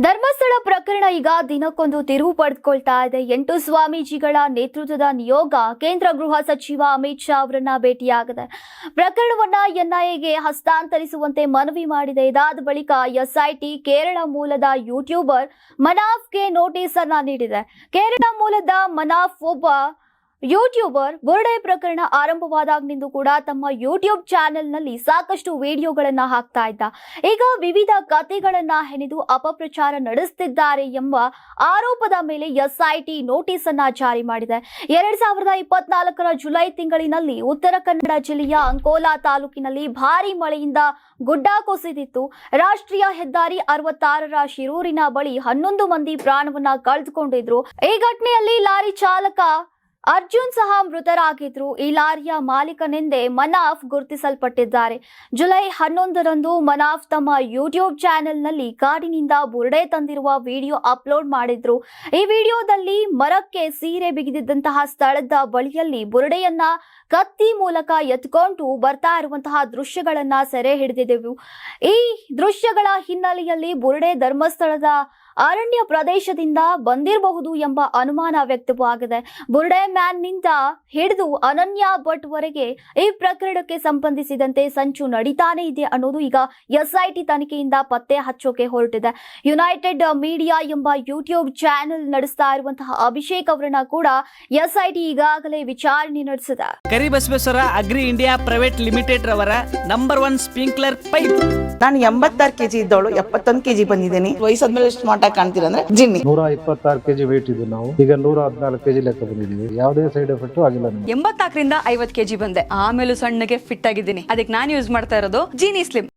ಧರ್ಮಸ್ಥಳ ಪ್ರಕರಣ ಈಗ ದಿನಕ್ಕೊಂದು ತಿರುವು ಪಡೆದುಕೊಳ್ತಾ ಇದೆ. ಎಂಟು ಸ್ವಾಮೀಜಿಗಳ ನೇತೃತ್ವದ ನಿಯೋಗ ಕೇಂದ್ರ ಗೃಹ ಸಚಿವ ಅಮಿತ್ ಶಾ ಅವರನ್ನ ಭೇಟಿಯಾಗಿದೆ. ಪ್ರಕರಣವನ್ನ ಎನ್ಐಎಗೆ ಹಸ್ತಾಂತರಿಸುವಂತೆ ಮನವಿ ಮಾಡಿದೆ. ಇದಾದ ಬಳಿಕ ಎಸ್ಐಟಿ ಕೇರಳ ಮೂಲದ ಯೂಟ್ಯೂಬರ್ ಮನಾಫ್ಗೆ ನೋಟಿಸ್ ಅನ್ನ ನೀಡಿದೆ. ಕೇರಳ ಮೂಲದ ಮನಾಫ್ ಒಬ್ಬ ಯೂಟ್ಯೂಬರ್ ಬುರುಡೆ ಪ್ರಕರಣ ಆರಂಭವಾದಾಗಿನಿಂದ ಕೂಡ ತಮ್ಮ ಯೂಟ್ಯೂಬ್ ಚಾನೆಲ್ನಲ್ಲಿ ಸಾಕಷ್ಟು ವಿಡಿಯೋಗಳನ್ನ ಹಾಕ್ತಾ ಇದ್ದ. ಈಗ ವಿವಿಧ ಕಥೆಗಳನ್ನ ಹೆಣೆದು ಅಪಪ್ರಚಾರ ನಡೆಸುತ್ತಿದ್ದಾರೆ ಎಂಬ ಆರೋಪದ ಮೇಲೆ ಎಸ್ಐಟಿ ನೋಟಿಸ್ ಅನ್ನ ಜಾರಿ ಮಾಡಿದೆ. ಎರಡ್ ಸಾವಿರದ ಇಪ್ಪತ್ನಾಲ್ಕರ ಜುಲೈ ತಿಂಗಳಿನಲ್ಲಿ ಉತ್ತರ ಕನ್ನಡ ಜಿಲ್ಲೆಯ ಅಂಕೋಲಾ ತಾಲೂಕಿನಲ್ಲಿ ಭಾರಿ ಮಳೆಯಿಂದ ಗುಡ್ಡ ಕುಸಿದಿತ್ತು. ರಾಷ್ಟ್ರೀಯ ಹೆದ್ದಾರಿ ಅರವತ್ತಾರರ ಶಿರೂರಿನ ಬಳಿ ಹನ್ನೊಂದು ಮಂದಿ ಪ್ರಾಣವನ್ನ ಕಳೆದುಕೊಂಡಿದ್ರು. ಈ ಘಟನೆಯಲ್ಲಿ ಲಾರಿ ಚಾಲಕ ಅರ್ಜುನ್ ಸಹ ಮೃತರಾಗಿದ್ರು ಈ ಲಾರಿಯ ಮಾಲೀಕನೆಂದೇ ಮನಾಫ್ ಗುರುತಿಸಲ್ಪಟ್ಟಿದ್ದಾರೆ. ಜುಲೈ ಹನ್ನೊಂದರಂದು ಮನಾಫ್ ತಮ್ಮ ಯೂಟ್ಯೂಬ್ ಚಾನೆಲ್ನಲ್ಲಿ ಕಾಡಿನಿಂದ ಬುರುಡೆ ತಂದಿರುವ ವಿಡಿಯೋ ಅಪ್ಲೋಡ್ ಮಾಡಿದ್ರು. ಈ ವಿಡಿಯೋದಲ್ಲಿ ಮರಕ್ಕೆ ಸೀರೆ ಬಿಗಿದಿದ್ದಂತಹ ಸ್ಥಳದ ಬಳಿಯಲ್ಲಿ ಬುರುಡೆಯನ್ನ ಕತ್ತಿ ಮೂಲಕ ಎತ್ಕೊಂಡು ಬರ್ತಾ ಇರುವಂತಹ ದೃಶ್ಯಗಳನ್ನ ಸೆರೆ ಹಿಡಿದಿದ್ದೆವು. ಈ ದೃಶ್ಯಗಳ ಹಿನ್ನೆಲೆಯಲ್ಲಿ ಬುರುಡೆ ಧರ್ಮಸ್ಥಳದ ಅರಣ್ಯ ಪ್ರದೇಶದಿಂದ ಬಂದಿರಬಹುದು ಎಂಬ ಅನುಮಾನ ವ್ಯಕ್ತವಾಗಿದೆ. ಬುರ್ಡೆ ಮ್ಯಾನ್ನಿಂದ ಹಿಡಿದು ಅನನ್ಯ ಭಟ್ ವರೆಗೆ ಈ ಪ್ರಕರಣಕ್ಕೆ ಸಂಬಂಧಿಸಿದಂತೆ ಸಂಚು ನಡೀತಾನೆ ಇದೆ ಅನ್ನೋದು ಈಗ ಎಸ್ಐಟಿ ತನಿಖೆಯಿಂದ ಪತ್ತೆ ಹಚ್ಚೋಕೆ ಹೊರಟಿದೆ. ಯುನೈಟೆಡ್ ಮೀಡಿಯಾ ಎಂಬ ಯೂಟ್ಯೂಬ್ ಚಾನೆಲ್ ನಡೆಸ್ತಾ ಇರುವಂತಹ ಅಭಿಷೇಕ್ ಅವರನ್ನ ಕೂಡ ಎಸ್ಐಟಿ ಈಗಾಗಲೇ ವಿಚಾರಣೆ ನಡೆಸಿದೆ. Karibasaveshwara agri India private limited ರವರ ನಂಬರ್ ಒನ್ ಸ್ಪ್ರಿಂಕ್ಲರ್ ಪೈಪ್. ನಾನು ಎಂಬತ್ತಾರು ಕೆಜಿ ಇದ್ದವಳು ಎಪ್ಪತ್ತೊಂದು ಕೆಜಿ ಬಂದಿದ್ದೀನಿ. ವಯಸ್ಸಾದ್ಮೇಲೆ ಸ್ಮಾರ್ಟ್ ಆಗಿ ಕಾಣ್ತೀರಾ ಅಂದ್ರೆ ಜಿನ್ನಿ. ನೂರ ಇಪ್ಪತ್ತಾರು ಕೆಜಿ ವೇಟ್ ಇದ್ದು ನಾವು. ಈಗ ನೂರ ಹದಿನಾಲ್ಕು ಕೆಜಿ ಲೆಕ್ಕ ಬಂದಿದ್ದೀವಿ. ಯಾವುದೇ ಸೈಡ್ ಎಫೆಕ್ಟ್ ಆಗಿಲ್ಲ ಎಂಬತ್ತಾಕರಿಂದ ಎಂಬತ್ನಾಲ್ಕರಿಂದ ಐವತ್ ಕೆಜಿ ಬಂದೆ. ಆಮೇಲೆ ಸಣ್ಣಗೆ ಫಿಟ್ ಆಗಿದ್ದೀನಿ. ಅದಕ್ಕೆ ನಾನು ಯೂಸ್ ಮಾಡ್ತಾ ಇರೋದು ಜೀನಿ ಸ್ಲಿಮ್